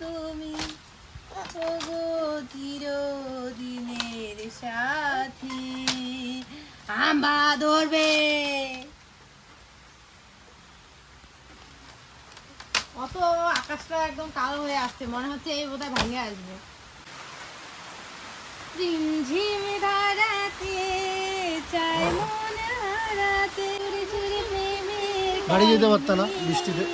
তুমি। ওগো চিরদিনের সাথী আম্বা ধরবে। অত আকাশটা একদম কালো হয়ে আসছে মনে হচ্ছে এই বোধহয় ভাঙে আসবে। ঝিমঝিম ধারাতে চাই মন হারাতে বাড়ি যেতে পারতাম না বৃষ্টিতে।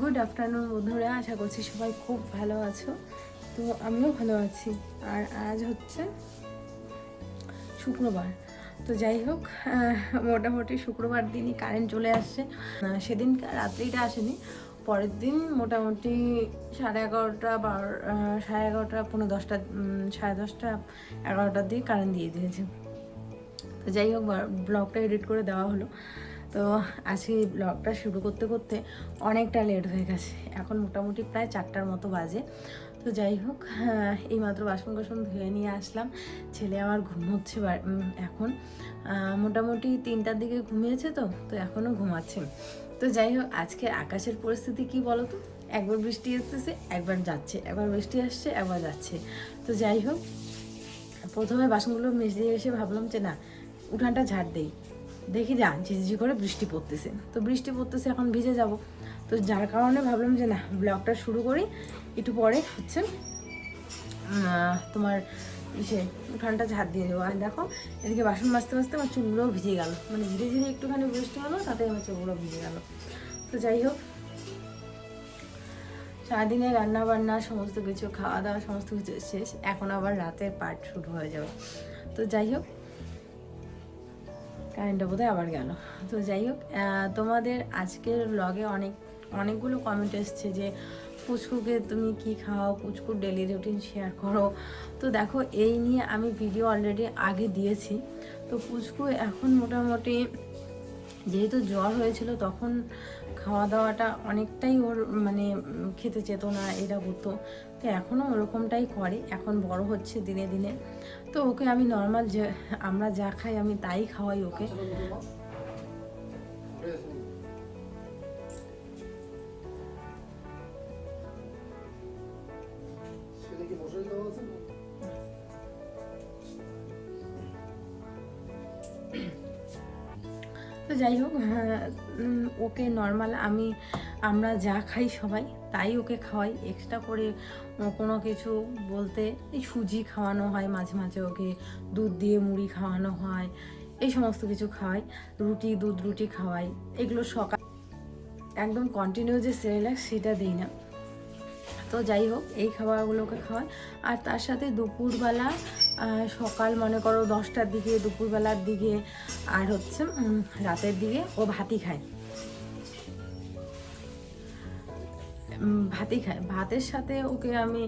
গুড আফটারনুন বন্ধুরা, আশা করছি সবাই খুব ভালো আছো। তো আমিও ভালো আছি। আর আজ হচ্ছে শুক্রবার। তো যাই হোক মোটামুটি শুক্রবার দিনই কারেন্ট চলে আসছে। সেদিন রাত্রিটা আসেনি। পরের দিন মোটামুটি সাড়ে এগারোটা বারো সাড়ে এগারোটা পনেরো দশটা সাড়ে দশটা, এগারোটার দিকে কারেন্ট দিয়ে দিয়েছে। তো যাই হোক ব্লগটা এডিট করে দেওয়া হলো। তো আজকে এই ব্লগটা শুরু করতে করতে অনেকটা লেট হয়ে গেছে। এখন মোটামুটি প্রায় চারটার মতো বাজে। তো যাই হোক আহ, এইমাত্র বাসন কোসন ধুয়ে নিয়ে আসলাম। ছেলে আমার ঘুমোচ্ছে এখন। মোটামুটি তিনটার দিকে ঘুমিয়েছে তো তো এখনও ঘুমাচ্ছে। তো যাই হোক আজকে আকাশের পরিস্থিতি কি বলো তো একবার বৃষ্টি আসতেছে একবার যাচ্ছে। একবার বৃষ্টি আসছে একবার যাচ্ছে। তো যাই হোক প্রথমে বাসনগুলো মেজে এসে ভাবলাম যে না উঠানটা ঝাড় দেই। দেখি যা ঝিঝি করে বৃষ্টি পড়তেছে। তো বৃষ্টি পড়তেছে, এখন ভিজে যাব। তো যার কারণে ভাবলাম যে না, ব্লগটা শুরু করি। একটু পরে হচ্ছে তোমার ইসে উঠানটা ঝাড় দিয়ে দেবো। আর দেখো, এদিকে বাসন মাজতে মাজতে আমার চুলগুলোও ভিজে গেল। মানে ধীরে ধীরে একটুখানি বৃষ্টি হলো, তাতে আমার চুলগুলো ভিজে গেল। তো যাই হোক সারাদিনে রান্না বান্না সমস্ত কিছু, খাওয়া দাওয়া, সমস্ত কিছু শেষ। এখন আবার রাতের পার্ট শুরু হয়ে যাবে। তো যাই হোক কারেন্টটা বোধহয় আবার গেল। তো যাই হোক তোমাদের আজকের ব্লগে অনেক, অনেকগুলো কমেন্ট এসছে যে, পুচকুকে তুমি কি খাও? পুচকুর ডেলি রুটিন শেয়ার করো। তো দেখো, এই নিয়ে আমি ভিডিও অলরেডি আগে দিয়েছি। তো পুচকু এখন মোটামুটি, যেহেতু জ্বর হয়েছিল, তখন খাওয়া দাওয়াটা অনেকটাই ওর মানে খেতে চেত না, এটা করতো। তো এখনও ওরকমটাই করে এখন বড় হচ্ছে দিনে দিনে। তো ওকে আমি নর্মাল যে আমরা যা খাই আমি তাই খাওয়াই ওকে। তো যাই হোক হ্যাঁ, ওকে নর্মাল আমি আমরা যা খাই সবাই, তাই ওকে খাওয়াই। এক্সট্রা করে কোনো কিছু বলতে এই সুজি খাওয়ানো হয়, মাঝে মাঝে ওকে দুধ দিয়ে মুড়ি খাওয়ানো হয়, এই সমস্ত কিছু খাওয়াই। রুটি, দুধ, রুটি খাওয়াই, এগুলো সকাল একদম কন্টিনিউ যে সেরেলাক সেটা দিই না। তো যাই হোক, এই খাবারগুলোকে খাওয়াই। আর তার সাথে দুপুরবেলা সকাল মনে করো দশটার দিকে, দুপুরবেলার দিকে, আর হচ্ছে রাতের দিকে ও ভাতই খায়। ভাতই খায় ভাতের সাথে ওকে আমি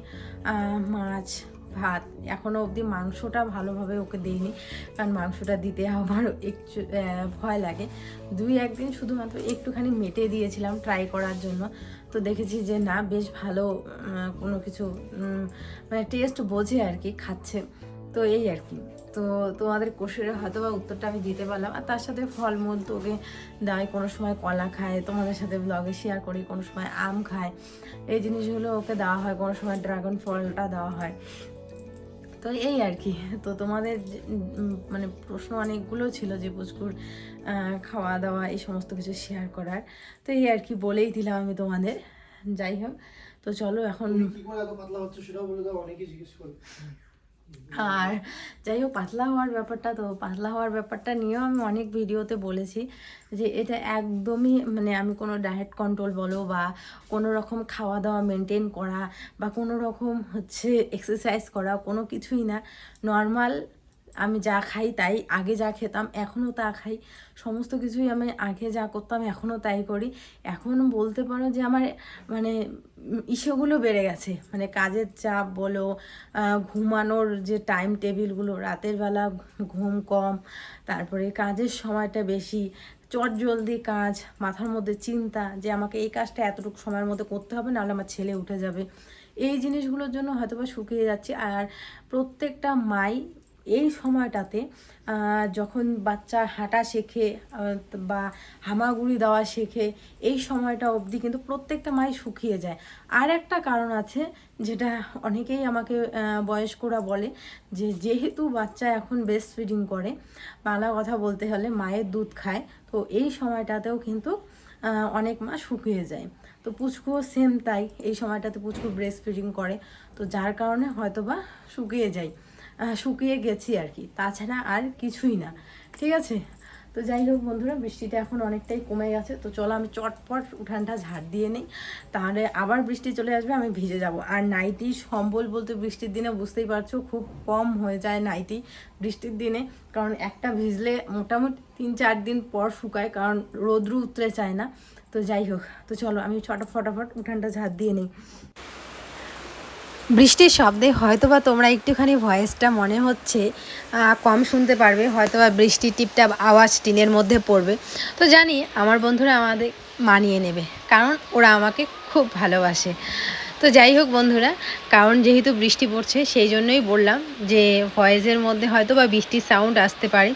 মাছ, ভাত এখনও অবধি মাংসটা ভালোভাবে ওকে দিইনি। কারণ মাংসটা দিতে আমার একটু ভয় লাগে। দুই, একদিন শুধুমাত্র একটুখানি মেটে দিয়েছিলাম ট্রাই করার জন্য। তো দেখেছি যে না, বেশ ভালো কোনো কিছু মানে টেস্ট বোঝে আর কি, খাচ্ছে। তো এই আর কি। তো তোমাদের কোষের হয়তো বা উত্তরটা আমি দিতে পারলাম। আর তার সাথে ফলমূল তো ওকে দেয়, কোনো সময় কলা খায়, তোমাদের সাথে ব্লগে শেয়ার করি, কোনো সময় আম খায়। এই জিনিসগুলো ওকে দেওয়া হয়, কোনো সময় ড্রাগন ফলটা দেওয়া হয়। তো এই আর কি। তো তোমাদের মানে প্রশ্ন অনেকগুলো ছিল যে পুচকুর খাওয়া দাওয়া এই সমস্ত কিছু শেয়ার করার। তো এই আর কি বলেই দিলাম আমি তোমাদের। যাই হোক, তো চলো এখন আর যাই হোক, পাতলা হওয়ার ব্যাপারটা তো, পাতলা হওয়ার ব্যাপারটা নিয়েও আমি অনেক ভিডিওতে বলেছি যে এটা একদমই মানে আমি কোনো ডায়েট কন্ট্রোল বলো বা কোনো রকম খাওয়া দাওয়া মেনটেন করা বা কোনো রকম হচ্ছে এক্সারসাইজ করা কোনো কিছুই না। নর্মাল আমি যা খাই তাই, আগে যা খেতাম, এখনও তা খাই। সমস্ত কিছুই আমি আগে যা করতাম, এখনও তাই করি। এখন বলতে পারো যে আমার মানে ইসেগুলো বেড়ে গেছে। মানে কাজের চাপ বলো ঘুমানোর যে টাইম টেবিলগুলো রাতের বেলা ঘুম কম, তারপরে কাজের সময়টা বেশি, চট জলদি কাজ, মাথার মধ্যে চিন্তা যে আমাকে এই কাজটা এতটুকু সময়ের মধ্যে করতে হবে, নাহলে আমার ছেলে উঠে যাবে। এই জিনিসগুলোর জন্য হয়তো বা শুকিয়ে যাচ্ছি। আর প্রত্যেকটা মাই এই সময়টাতে যখন বাচ্চা হাঁটা শেখে বা হামাগুড়ি দেওয়া শেখে, এই সময়টা অবধি কিন্তু প্রত্যেকটা মাই শুকিয়ে যায়। আর একটা কারণ আছে, যেটা অনেকেই আমাকে বয়স্করা বলে যে, যেহেতু বাচ্চা এখন বেস্ট ফিডিং করে, বাংলা কথা বলতে হলে মায়ের দুধ খায়, তো এই সময়টাতেও কিন্তু অনেক মা শুকিয়ে যায়। তো পুচকুও সেম তাই, এই সময়টাতে পুচকু ব্রেস্ট ফিডিং করে, তো যার কারণে হয়তো বা শুকিয়ে যায়। শুকিয়ে গেছি আর কি। তাছাড়া আর কিছুই না। ঠিক আছে? তো যাই হোক বন্ধুরা, বৃষ্টিটা এখন অনেকটাই কমে গেছে। তো চলো আমি চটপট উঠানটা ঝাড় দিয়ে নিই। তাহলে আবার বৃষ্টি চলে আসবে, আমি ভিজে যাব। আর নাইটি সম্বল বলতে বৃষ্টির দিনে বুঝতেই পারছ, খুব কম হয়ে যায় নাইটি বৃষ্টির দিনে। কারণ একটা ভিজলে মোটামুটি তিন চার দিন পর শুকায়, কারণ রোদ্রু উতরে চায় না। তো যাই হোক, তো চলো আমি ছটা ফটাফট উঠানটা ঝাড় দিয়ে নিই। বৃষ্টির শব্দে হয়তোবা তোমরা একটুখানি ভয়েসটা মনে হচ্ছে কম শুনতে পারবে, হয়তোবা বৃষ্টির টিপটাপ আওয়াজ টিনের মধ্যে পড়বে। তো জানি আমার বন্ধুরা আমাদের মানিয়ে নেবে, কারণ ওরা আমাকে খুব ভালোবাসে। তো যাই হোক বন্ধুরা, কারণ যেহেতু বৃষ্টি পড়ছে, সেই জন্যই বললাম যে ভয়েসের মধ্যে হয়তো বা বৃষ্টির সাউন্ড আসতে পারে।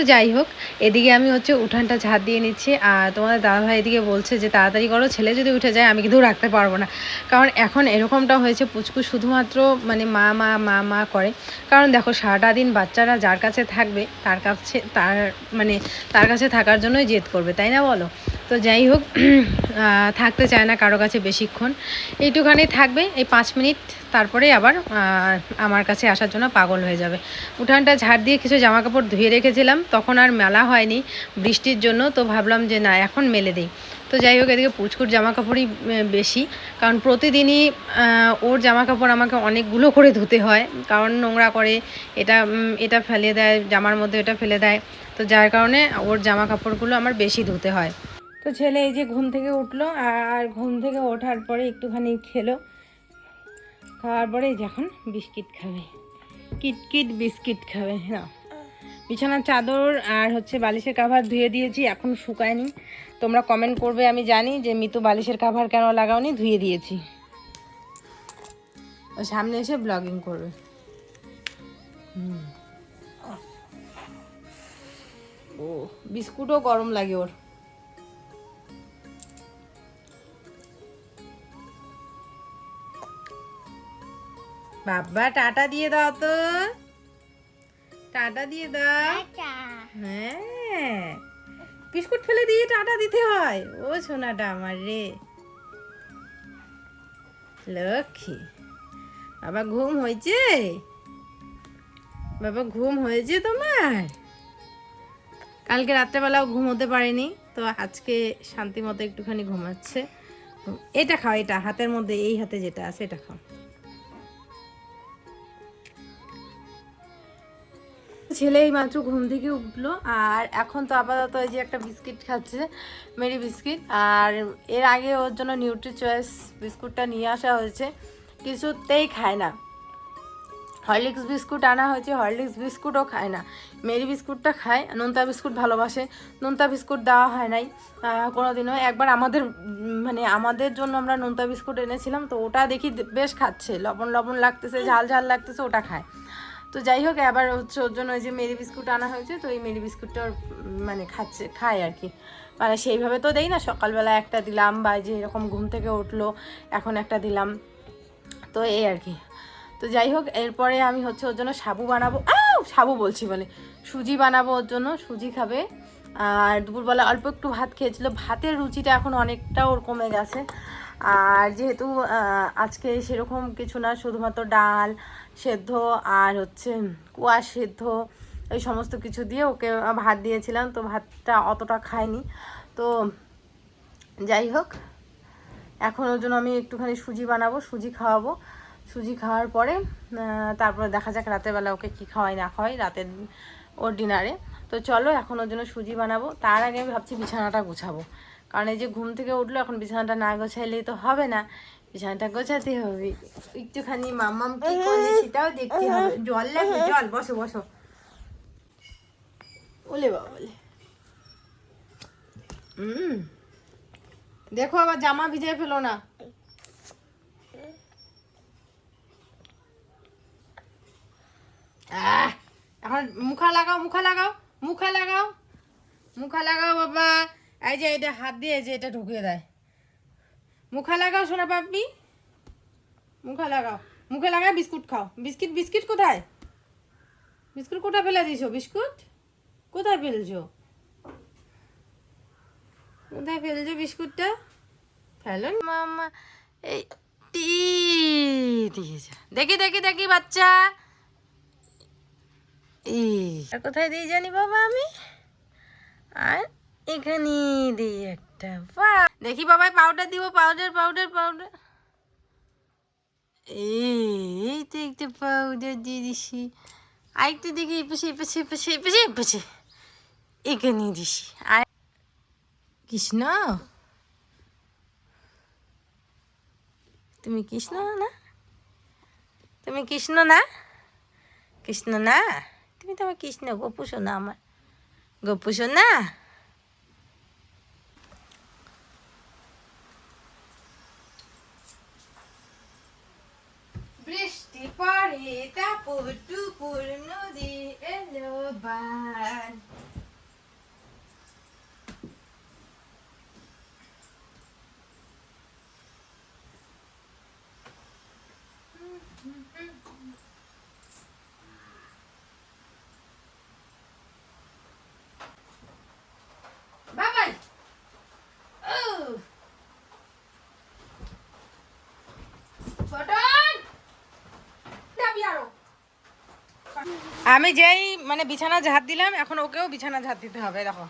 তো যাই হোক, এদিকে আমি হচ্ছে উঠানটা ঝাড় দিয়ে নিচ্ছি আর তোমাদের দাদাভাই এদিকে বলছে যে তাড়াতাড়ি করো, ছেলে যদি উঠে যায় আমি কিন্তু রাখতে পারব না। কারণ এখন এরকমটা হয়েছে পুচকু শুধুমাত্র মানে মা মা মা মা করে। কারণ দেখো সারাটা দিন বাচ্চারা যার কাছে থাকবে তার কাছে, তার মানে তার কাছে থাকার জন্যই জেদ করবে, তাই না বলো? তো যাই হোক থাকতে চায় না কারও কাছে বেশিক্ষণ। এইটুখানি থাকবে, এই পাঁচ মিনিট তারপরে আবার আমার কাছে আসার জন্য পাগল হয়ে যাবে। উঠানটা ঝাড় দিয়ে কিছু জামা কাপড় ধুয়ে রেখেছিলাম, তখন আর মেলা হয়নি। বৃষ্টির জন্য তো ভাবলাম যে না, এখন মেলে দিই। তো যাই হোক, এদিকে পুচকুর জামা কাপড়ই বেশি। কারণ প্রতিদিনই ওর জামা কাপড় আমাকে অনেকগুলো করে ধুতে হয়। কারণ নোংরা করে, এটা এটা ফেলে দেয়, জামার মধ্যে এটা ফেলে দেয়। তো যার কারণে ওর জামা কাপড়গুলো আমার বেশি ধুতে হয়। তো ছেলে এই যে ঘুম থেকে উঠল, আর ঘুম থেকে ওঠার পরে একটুখানি খেলো। খাওয়ার পরে যখন বিস্কিট খাবে। কিটকিট বিস্কিট খাবে হ্যাঁ বিছানার চাদর আর হচ্ছে বালিশের কাভার ধুয়ে দিয়েছি, এখন শুকায়নি। তোমরা কমেন্ট করবে, আমি জানি যে মিতু বালিশের কাভার কেন লাগাওনি, ধুয়ে দিয়েছি। ও সামনে এসে ব্লগিং করবে। ও, বিস্কুটও গরম লাগে ওর। বাবা টাটা দিয়ে দাও তো। টাটা দিয়ে দাও। হ্যাঁ। বিস্কুট ফেলে দিয়ে টাটা দিতে হয়। ও সোনাটা আমার রে। লক্ষ্মী। বাবা ঘুম হয়েছে? বাবা ঘুম হয়েছে তোমার? কালকে রাত্রেবেলাও ঘুমোতে পারেনি তো আজকে শান্তি মতো একটুখানি ঘুমাচ্ছে। এটা খাও এটা হাতের মধ্যে এই হাতে যেটা আছে এটা খাও। ছেলে এই মাত্র ঘুম থেকে উঠল আর এখন তো আপাতত এই যে একটা বিস্কিট খাচ্ছে মেরি বিস্কিট আর এর আগে ওর জন্য নিউট্রি চয়েস বিস্কুটটা নিয়ে আসা হয়েছে কিছুতেই খায় না। হরলিক্স বিস্কুট আনা হয়েছে হরলিক্স বিস্কুটও খায় না। মেরি বিস্কুটটা খায় নোনতা বিস্কুট ভালোবাসে নোনতা বিস্কুট দেওয়া হয় নাই আহ, কোনোদিনও। একবার আমাদের মানে আমাদের জন্য আমরা নোনতা বিস্কুট এনেছিলাম তো ওটা দেখি বেশ খাচ্ছে লবণ লবণ লাগতেছে ঝাল ঝাল লাগতেছে ওটা খায়। তো যাই হোক আবার হচ্ছে ওর জন্য ওই যে মেরি বিস্কুট আনা হয়েছে তো এই মেরি বিস্কুটটা ওর, মানে খাচ্ছে খায় আর কি। মানে সেইভাবে তো দেই না সকালবেলা একটা দিলাম বা যে এরকম ঘুম থেকে উঠল এখন একটা দিলাম। তো এই আর কি। তো যাই হোক এরপরে আমি হচ্ছে ওর জন্য সাবু বানাবো। আউ সাবু বলছি বলে। সুজি বানাবো ওর জন্য সুজি খাবে। আর দুপুরবেলা অল্প একটু ভাত খেয়েছিল ভাতের রুচিটা এখন অনেকটা ওর কমে গেছে। আর যেহেতু আজকে সেরকম কিছু না শুধুমাত্র ডাল সেদ্ধ আর হচ্ছে কুয়া সেদ্ধ, এই সমস্ত কিছু দিয়ে ওকে ভাত দিয়েছিলাম, তো ভাতটা অতটা খায়নি তো যাই হোক, এখন ওর জন্য আমি একটুখানি সুজি বানাবো, সুজি খাওয়াবো। সুজি খাওয়ার পরে তারপরে দেখা যাক রাতের বেলা ওকে কি খাওয়াই না খাওয়াই রাতের ওর ডিনারে। তো চলো এখন ওর জন্য সুজি বানাবো। তার আগে আমি ভাবছি বিছানাটা গুছাবো। কারণ এই যে ঘুম থেকে উঠল, এখন বিছানাটা না গোছাইলেই তো হবে না। বিছানাটা গোছাতে হবে। একটুখানি মাম্মাম কি সেটাও দেখতে হবে। জল লাগবে, জল, বসো বসো। ওলে বাবা হুম দেখো আবার জামা ভিজে ফেলো না। এখন মুখা লাগাও মুখা লাগাও মুখা লাগাও। মুখা লাগাও বাবা। এই যে, এটা হাত দিয়ে যে এটা ঢুকিয়ে দেয়। মুখা লাগাও, সোনা পাপি মুখা লাগাও। মুখে লাগাও বিস্কুট খাও। বিস্কিট বিস্কিট কোথায়? বিস্কুট কোথায় ফেলে দিয়েছ? বিস্কুট? কোথায় ফেলছো? কোথায় ফেলছো বিস্কুটটা? ফেলো। মামা এই, টি দিয়েছে দেখি দেখি দেখি বাচ্চা। কোথায় দিয়ে জানি বাবা আমি? আর এখানে দিই দেখি বাবাই পাউডার দিব পাউডার পাউডার পাউডার এই তো একটা পাউডার দিয়ে দিছি। আরেকটু দেখি এপাশে এপাশে এপাশে এপাশে এপাশে এখানে দিছি। আর কৃষ্ণ? তুমি কৃষ্ণ না? তুমি কৃষ্ণ না? কৃষ্ণ না? তুমি তো আমার কৃষ্ণ, গপু শোনা আমার। গপু শোনা বৃষ্টি পড়ে টাপুর টুপুর নদী এলো বান বাবাই ও ছোটন যাবি আরও আমি যেই মানে বিছানা ঝাড় দিলাম, এখন ওকেও বিছানা ঝাড় দিতে হবে, দেখো।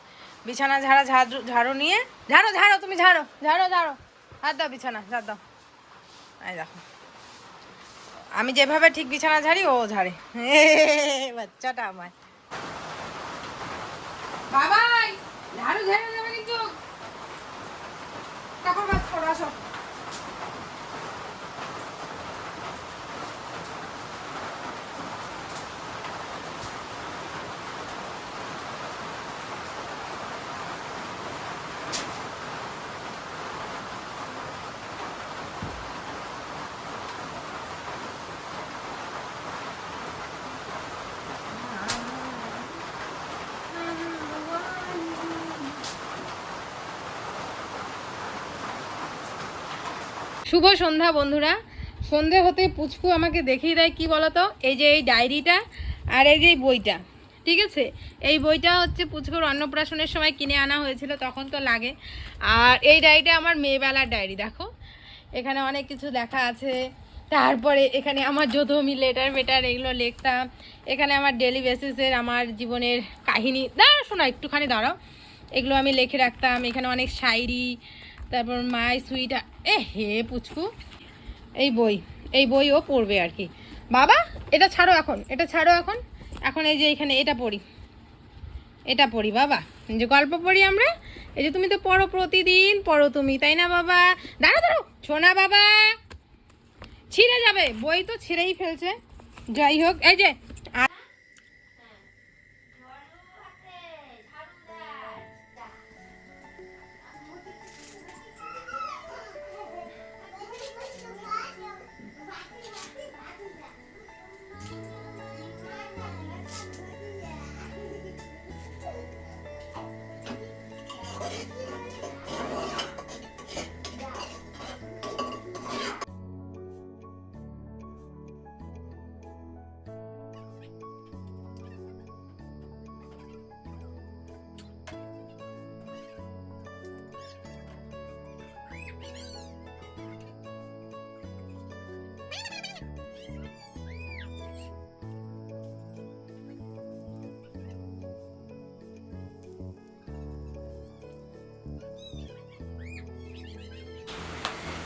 বিছানা ঝাড়া ঝাড়ু ঝাড়ু নিয়ে, ঝাড়ো ঝাড়ো, তুমি ঝাড়ো ঝাড়ো ঝাড়ো। হাত দাও বিছানা, ঝাড় দাও। এই দেখো। আমি যেভাবে ঠিক বিছানা ঝাড়ি, ও ঝাড়ে। বাচ্চাটা আমার বাবাই, ঝাড়ু ঝাড়ু যাবে কিন্তু। কাপড় বাদ করো আসো শুভ সন্ধ্যা, বন্ধুরা। সন্ধে হতে পুচকু আমাকে দেখিয়ে দেয়, কি বলতো? এই যে এই ডায়েরিটা আর এই যে এই বইটা, ঠিক আছে? এই বইটা হচ্ছে পুচকুর অন্নপ্রাশনের সময় কিনে আনা হয়েছিল, তখন তো লাগে। আর এই ডায়েরিটা আমার মেয়েবেলার ডায়েরি, দেখো। এখানে অনেক কিছু দেখা আছে। তারপরে এখানে আমার যত আমি লেটার মেটার এগুলো লিখতাম। এখানে আমার ডেলি বেসিসের আমার জীবনের কাহিনী। দাঁড়া শোনা, একটুখানি দাঁড়াও। এগুলো আমি লিখে রাখতাম। এখানে অনেক শায়রি তারপর মাই সুইট, এ হে পুচকু। এই বই এই বই ও পড়বে আর কি। বাবা, এটা ছাড়ো এখন, এটা ছাড়ো এখন। এখন এই যে এখানে এটা পড়ি। এটা পড়ি, বাবা। যে গল্প পড়ি আমরা। এই যে তুমি তো পড়ো প্রতিদিন, পড়ো তুমি, তাই না বাবা? দাঁড়া দাঁড়ো শোনা বাবা। ছিঁড়ে যাবে। বই তো ছিঁড়েই ফেলছে। যাই হোক, এই যে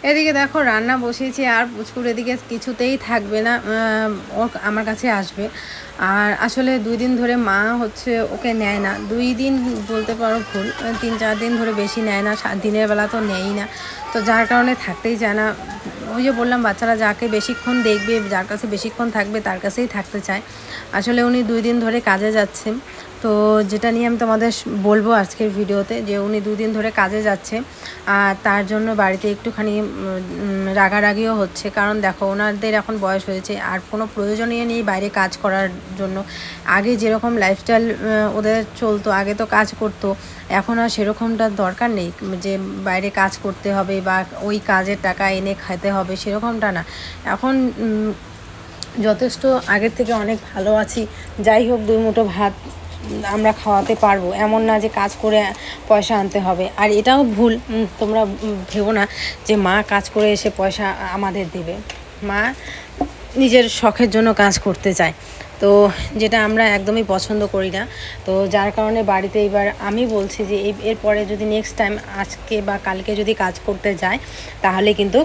এদিকে দেখো, রান্না বসিয়েছি আর পুচকুর এদিকে কিছুতেই থাকবে না ও আমার কাছে আসবে। আর আসলে দুই দিন ধরে মা হচ্ছে ওকে নেয় না। দুই দিন বলতে পারো ভুল, তিন চার দিন ধরে বেশি নেয় না, সা- দিনের বেলা তো নেই না। তো যার কারণে থাকতেই চায় না। ওই যে বললাম, বাচ্চারা যাকে বেশিক্ষণ দেখবে, যার কাছে বেশিক্ষণ থাকবে, তার কাছেই থাকতে চায়। আসলে উনি দুই দিন ধরে কাজে যাচ্ছেন। তো যেটা নিয়ে আমি তোমাদের বলব আজকের ভিডিওতে, যে উনি দুদিন ধরে কাজে যাচ্ছে, আর তার জন্য বাড়িতে একটুখানি রাগারাগিও হচ্ছে। কারণ দেখো, ওনাদের এখন বয়স হয়েছে, আর কোনো প্রয়োজনীয় নেই বাইরে কাজ করার জন্য। আগে যেরকম লাইফস্টাইল ওদের চলতো, আগে তো কাজ করতো, এখন আর সেরকমটা দরকার নেই, যে বাইরে কাজ করতে হবে বা ওই কাজের টাকা এনে খেতে হবে, সেরকমটা না। এখন যথেষ্ট আগের থেকে অনেক ভালো আছি। যাই হোক, দুই মুঠো ভাত আমরা খাওয়াতে পারব। এমন না যে কাজ করে পয়সা আনতে হবে। আর এটাও ভুল। তোমরা ভেবো না যে মা কাজ করে এসে পয়সা আমাদের দেবে। মা নিজের শখের জন্য কাজ করতে চায়। তো যেটা আমরা একদমই পছন্দ করি না। তো যার কারণে বাড়িতে এবার আমি বলছি যে এরপরে যদি নেক্সট টাইম আজকে বা কালকে যদি কাজ করতে যায়, তাহলে কিন্তু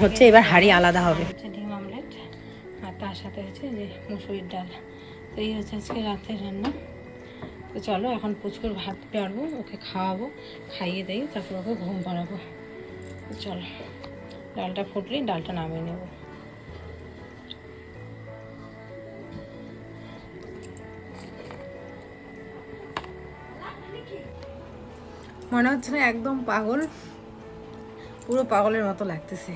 হচ্ছে এবার হাড়ি আলাদা হবে। ডিম অমলেট আর তার সাথে হচ্ছে যে মুসুরির ডাল। তো এই হচ্ছে আজকে রাতের রান্না। তো চলো এখন পুচকুর ভাত পারব, ওকে খাওয়াবো, খাইয়ে দিই, তারপর ওকে ঘুম পাড়াবো। চলো, ডালটা ফুটলেই ডালটা নামিয়ে নেব। মনে হচ্ছে না একদম পাগল, পুরো পাগলের মতো লাগতেছে।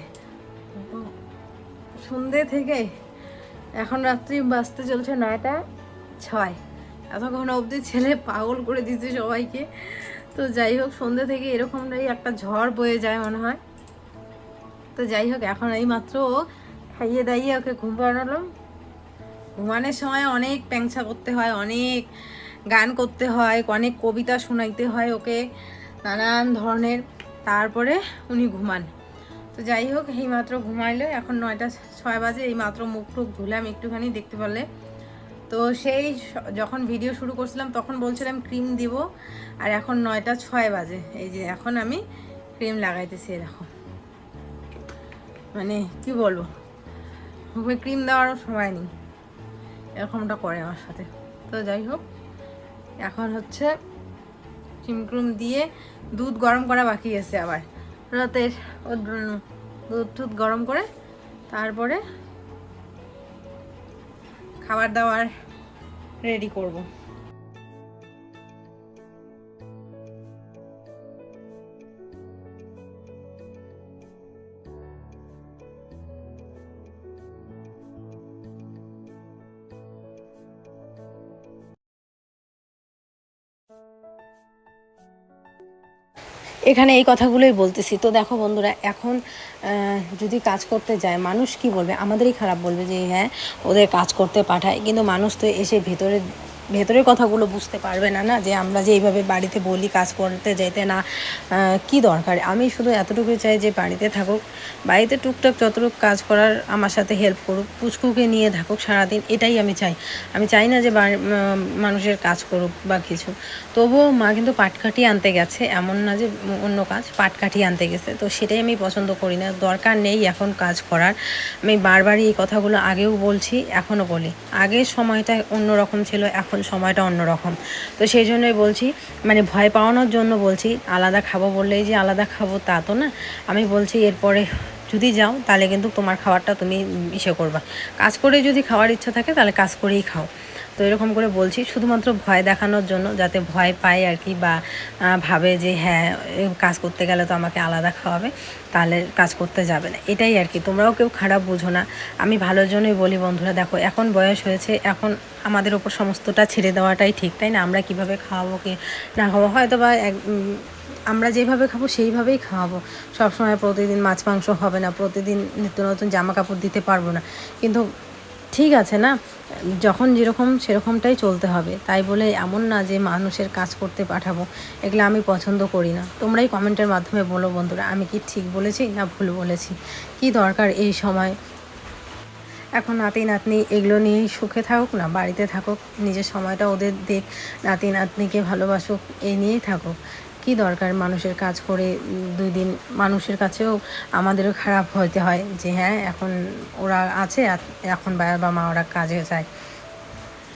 সন্ধে থেকে, এখন রাত্রি বাঁচতে চলছে নয়টা ছয়। এতক্ষণ অবধি ছেলে পাগল করে দিচ্ছে সবাইকে। তো যাই হোক সন্ধে থেকে এরকমটাই একটা ঝড় বয়ে যায় মনে হয়। তো যাই হোক, এখন এই মাত্র খাইয়ে দাইয়ে ওকে ঘুম পাড়ালাম ঘুমানোর সময় অনেক প্যাংছা করতে হয়, অনেক গান করতে হয়, অনেক কবিতা শোনাইতে হয় ওকে, নানান ধরনের। তারপরে উনি ঘুমান। তো যাই হোক এই মাত্র ঘুমাইলো। এখন নয়টা ছয় বাজে এই মাত্র মুখ টুক ধুলাম একটুখানি, দেখতে পারলে। তো সেই যখন ভিডিও শুরু করছিলাম, তখন বলছিলাম ক্রিম দিব। আর এখন নয়টা ছয় বাজে। এই যে এখন আমি ক্রিম লাগাইতেছি এরকম। মানে কি বলব? ক্রিম দেওয়ারও সময় নেই। এরকমটা করে আমার সাথে। তো যাই হোক, এখন হচ্ছে ক্রিম ক্রিম দিয়ে দুধ গরম করা বাকি আছে আবার। রাতের ও দু- দুধ টুধ গরম করে তারপরে খাবার দাবার রেডি করব। এখানে এই কথাগুলোই বলতেছি। তো দেখো বন্ধুরা, এখন যদি কাজ করতে যায়, মানুষ কি বলবে? আমাদেরই খারাপ বলবে যে হ্যাঁ ওদের কাজ করতে পাঠায়। কিন্তু মানুষ তো এসে ভেতরে ভেতরের কথাগুলো বুঝতে পারবে না না? যে আমরা যে এইভাবে বাড়িতে বলি, কাজ করতে যেতে না কি দরকার? আমি শুধু এতটুকু চাই যে বাড়িতে থাকুক, বাড়িতে টুকটাক যতটুকু কাজ করার আমার সাথে হেল্প করুক, পুচকুকে নিয়ে থাকুক সারাদিন, এটাই আমি চাই। আমি চাই না যে মানুষের কাজ করুক বা কিছু। তবুও মা কিন্তু পাটকাঠি আনতে গেছে, এমন না যে অন্য কাজ পাটকাঠি আনতে গেছে। তো সেটাই আমি পছন্দ করি না, দরকার নেই এখন কাজ করার। আমি বারবারই এই কথাগুলো আগেও বলছি, এখনও বলি। আগের সময়টা অন্যরকম ছিল, এখন সময়টা অন্যরকম। তো সেই জন্যই বলছি মানে ভয় পাওয়ানোর জন্য বলছি, আলাদা খাব বললেই যে আলাদা খাব তা তো না। আমি বলছি এরপরে যদি যাও তাহলে কিন্তু তোমার খাবারটা তুমি ইসে করবা। কাজ করে যদি খাওয়ার ইচ্ছা থাকে তাহলে কাজ করেই খাও। তো এরকম করে বলছি, শুধুমাত্র ভয় দেখানোর জন্য, যাতে ভয় পায় আর কি বা ভাবে যে হ্যাঁ কাজ করতে গেলে তো আমাকে আলাদা খাওয়াবে, তাহলে কাজ করতে যাবে না। এটাই আর কি, তোমরাও কেউ খারাপ বুঝো না। আমি ভালোর জন্যই বলি বন্ধুরা, দেখো এখন বয়স হয়েছে, এখন আমাদের ওপর সমস্তটা ছেড়ে দেওয়াটাই ঠিক, তাই না? আমরা কীভাবে খাওয়াবো, কি না খাওয়াবো? হয়তো বা এক আমরা যেভাবে খাব, সেইভাবেই খাওয়াবো। সবসময় প্রতিদিন মাছ, মাংস হবে না, প্রতিদিন নিত্য নতুন জামা কাপড় দিতে পারব না। কিন্তু ঠিক আছে না? যখন যেরকম সেরকমটাই চলতে হবে। তাই বলে এমন না যে মানুষের কাজ করতে পাঠাবো। এগুলো আমি পছন্দ করি না। তোমরাই কমেন্টের মাধ্যমে বলো বন্ধুরা, আমি কি ঠিক বলেছি না ভুল বলেছি? কি দরকার এই সময়? এখন নাতি নাতনি এগুলো নিয়েই সুখে থাকুক না, বাড়িতে থাকুক, নিজের সময়টা ওদের দেখ নাতি নাতনিকে ভালোবাসুক এই নিয়েই থাকুক। কি দরকার মানুষের কাজ করে দুই দিন মানুষের কাছেও আমাদেরও খারাপ হতে হয় যে হ্যাঁ এখন ওরা আছে এখন বাবা মা ওরা কাজে যায়